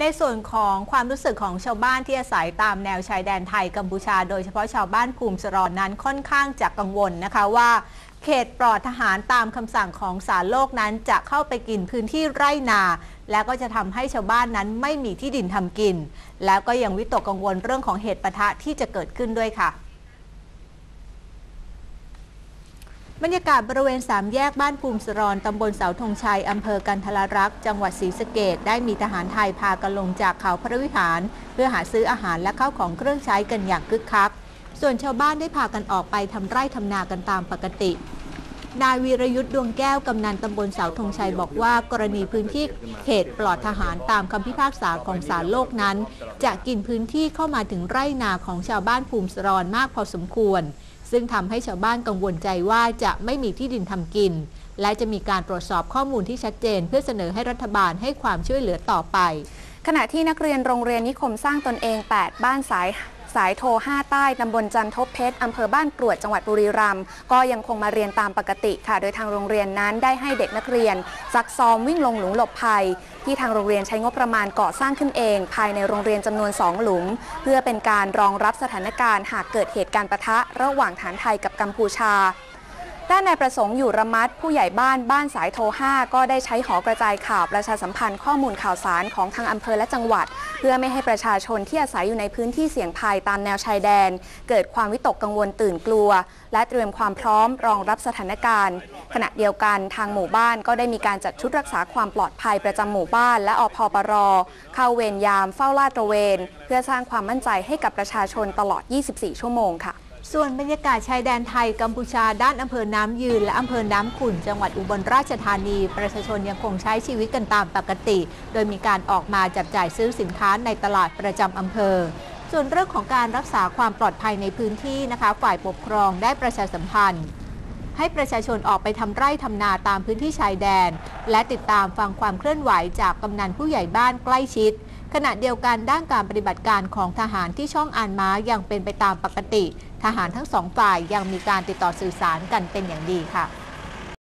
ในส่วนของความรู้สึกของชาวบ้านที่อาศัยตามแนวชายแดนไทยกัมพูชา โดยเฉพาะชาวบ้านภูมิสรอนนั้นค่อนข้างจะกังวลนะคะว่าเขตปลอดทหารตามคำสั่งของศาลโลกนั้นจะเข้าไปกินพื้นที่ไร่นา และก็จะทำให้ชาวบ้านนั้นไม่มีที่ดินทำกิน แล้วก็ยังวิตกกังวลเรื่องของเหตุปะทะที่จะเกิดขึ้นด้วยค่ะ บรรยากาศบริเวณสามแยกบ้านภูมิสรอนตำบลเสาธงชัย อำเภอกันทลารักษ์ จังหวัดศรีสะเกดได้มีทหารไทยพากันลงจากเขาพระวิหาร เพื่อหาซื้ออาหารและข้าวของเครื่องใช้กันอย่างคึกคัก ส่วนชาวบ้านได้พากันออกไปทำไร่ทำนากันตามปกติ นายวีรยุทธ์ดวงแก้ว กำนันตำบลเสาธงชัยบอกว่ากรณีพื้นที่เขตปลอดทหารตามคำพิพากษาของศาลโลกนั้น จะกินพื้นที่เข้ามาถึงไร่นาของชาวบ้านภูมิสรอนมากพอสมควร ซึ่งทำให้ชาวบ้านกังวลใจว่าจะไม่มีที่ดินทำกิน และจะมีการตรวจสอบข้อมูลที่ชัดเจน เพื่อเสนอให้รัฐบาลให้ความช่วยเหลือต่อไป ขณะที่นักเรียนโรงเรียนนิคมสร้างตนเอง 8 บ้านสาย สายโทร 5 ใต้ตำบลจันทบเพชรอำเภอบ้านกรวดจังหวัดบุรีรัมย์ก็ยังคงมาเรียนตามปกติค่ะ โดยทางโรงเรียนนั้นได้ให้เด็กนักเรียนซักซ้อมวิ่งลงหลุมหลบภัย ที่ทางโรงเรียนใช้งบประมาณก่อสร้างขึ้นเอง ภายในโรงเรียนจำนวน 2 หลุม เพื่อเป็นการรองรับสถานการณ์ หากเกิดเหตุการณ์ปะทะระหว่างฐานไทยกับกัมพูชาด้านนายประสงค์อยู่ระมัดผู้ใหญ่บ้านบ้านสายโท 5 ก็ได้ใช้หอกระจายข่าวประชาสัมพันธ์ข้อมูลข่าวสารของทางอำเภอและจังหวัด เพื่อไม่ให้ประชาชนที่อาศัยอยู่ในพื้นที่เสี่ยงภัยตามแนวชายแดน เกิดความวิตกกังวลตื่นกลัว และเตรียมความพร้อมรองรับสถานการณ์ ขณะเดียวกันทางหมู่บ้านก็ได้มีการจัดชุดรักษาความปลอดภัยประจำหมู่บ้าน และอพปรเข้าเวรยามเฝ้าลาดตระเวน เพื่อสร้างความมั่นใจให้กับประชาชนตลอด 24 ชั่วโมงค่ะ ส่วนบรรยากาศชายแดนไทยกัมพูชาด้านอำเภอน้ำยืน และอำเภอน้ำขุ่น จังหวัดอุบลราชธานี ประชาชนยังคงใช้ชีวิตกันตามปกติ โดยมีการออกมาจับจ่ายซื้อสินค้าในตลาดประจำอำเภอ ส่วนเรื่องของการรักษาความปลอดภัยในพื้นที่นะคะฝ่ายปกครองได้ประชาสัมพันธ์ให้ประชาชนออกไปทำไร่ทำนาตามพื้นที่ชายแดน และติดตามฟังความเคลื่อนไหวจากกำนันผู้ใหญ่บ้านใกล้ชิด ขณะเดียวกันด้านการปฏิบัติการของทหารที่ช่องอ่านม้ายังเป็นไปตามปกติ ทหารทั้งสองฝ่ายยังมีการติดต่อสื่อสารกันเป็นอย่างดีค่ะ